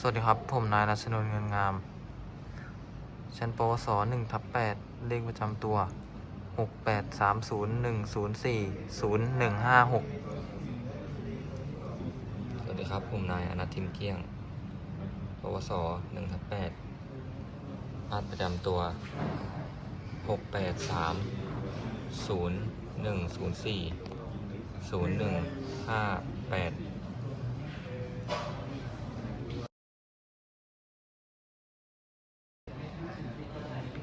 สวัสดีครับ ผมนายรัชนนท์เงินงาม ชั้นปวสหนึ่งทับแปดเลขประจำตัวหกแปดสามศูนย์หนึ่งศูนย์สี่ศูนย์หนึ่งห้าหกสวัสดีครับ ผมนายอนัททิมเกี้ยง ปวสหนึ่งทับแปดรหัสประจำตัวหกแปดสามศูนย์หนึ่งศูนย์สี่ศูนย์หนึ่งห้าแปด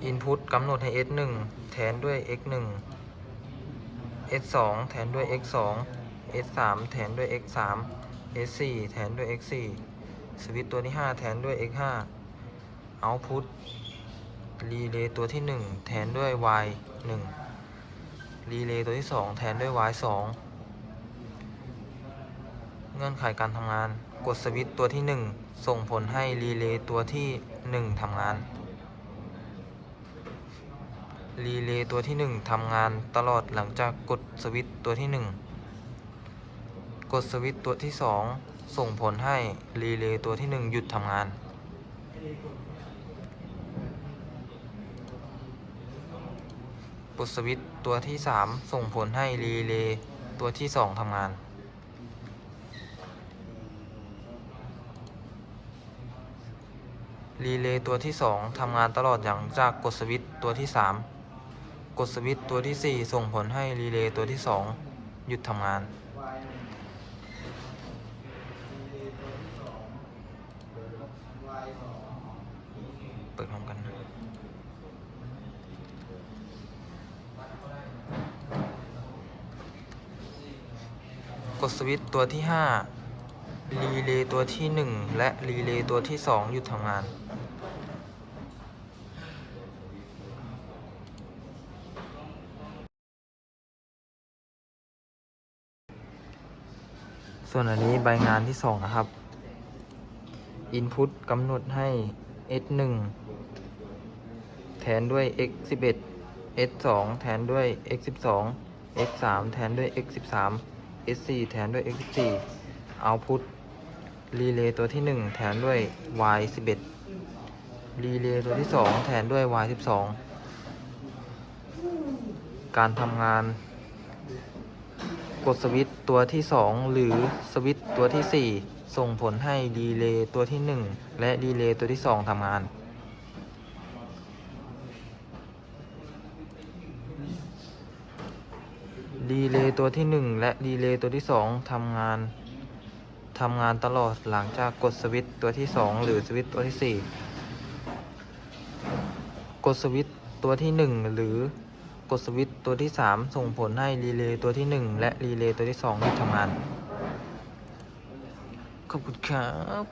อินพุตกำหนดให้ s หนึ่งแทนด้วย x หนึ่ง s สองแทนด้วย x สอง s สามแทนด้วย x สาม s สี่แทนด้วย x สี่สวิตตัวที่ห้าแทนด้วย x ห้าเอาพุตรีเลย์ตัวที่หนึ่งแทนด้วย y หนึ่งรีเลย์ตัวที่สองแทนด้วย y สองเงื่อนไขการทำงาน กดสวิตตัวที่หนึ่งส่งผลให้รีเลย์ตัวที่หนึ่งทำงาน รีเลย์ตัวที่ 1ทำงานตลอดหลังจากกดสวิตช์ตัวที่ 1 กดสวิตช์ตัวที่ 2 ส่งผลให้รีเลย์ตัวที่ 1 หยุดทำงาน กดสวิตช์ตัวที่ 3 ส่งผลให้รีเลย์ตัวที่ 2ทำงานรีเลย์ตัวที่ 2 ทำงานตลอดหลังจากกดสวิตช์ตัวที่ 3 กดสวิตช์ตัวที่ 4 ส่งผลให้รีเลย์ตัวที่ 2 หยุดทำงาน เปิดพร้อมกันนะกดสวิตช์ตัวที่ 5 รีเลย์ตัวที่ 1 และรีเลย์ตัวที่ 2 หยุดทำงาน ส่วนอันนี้ใบงานที่ 2 นะครับ Input กำหนดให้ s 1 แทนด้วย x 11 s 2 แทนด้วย x 12 x 3 แทนด้วย x 13 s 4 แทนด้วย x 14 Output รีเลย์ตัวที่ 1 แทนด้วย y 11 รีเลย์ตัวที่ 2 แทนด้วย y 12 การทำงาน กดสวิตตัวที่ 2 หรือสวิตตัวที่ 4 ส่งผลให้รีเลย์ตัวที่ 1 และรีเลย์ตัวที่ 2ทำงานรีเลย์ตัวที่ 1 และรีเลย์ตัวที่ 2ทำงานทำงานตลอดหลังจากกดสวิตตัวที่ 2 หรือสวิตตัวที่ 4 กดสวิตตัวที่ 1 หรือ กดสวิตช์ตัวที่ 3 ส่งผลให้รีเลย์ตัวที่ 1 และรีเลย์ตัวที่2หยุดทำงาน ขอบคุณครับ